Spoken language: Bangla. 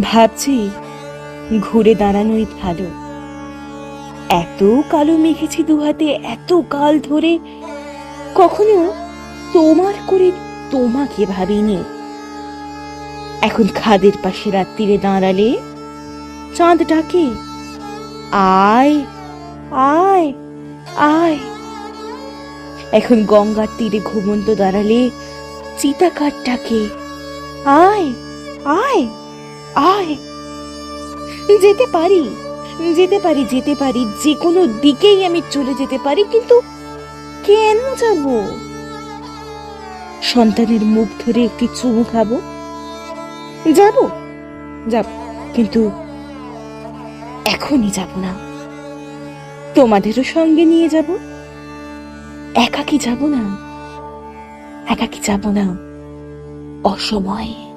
ভাবছি ঘুরে দাঁড়ানোই ভালো। এত কালো মেখেছি দুহাতে, এত কাল ধরে। কখনো তোমার করে তোমাকে ভাবিনি। এখন খাদের পাশে রাত্রিরে দাঁড়ালে চাঁদ ডাকে, আয় আয় আয়। এখন গঙ্গার তীরে ঘুমন্ত দাঁড়ালে চিতাকার ডাকে, আয় আয়। আয়। যেতে পারি যেতে পারি যেতে পারি যে কোনো দিকেই আমি চলে যেতে পারি, কিন্তু কেন যাব? সন্তানের মুখ ধরে একটি চুমু খাব। যাব যাব, কিন্তু এখনই যাব না। তোমাদেরও সঙ্গে নিয়ে যাব। একাকি যাব না। একাকি যাব না। অসময়ে।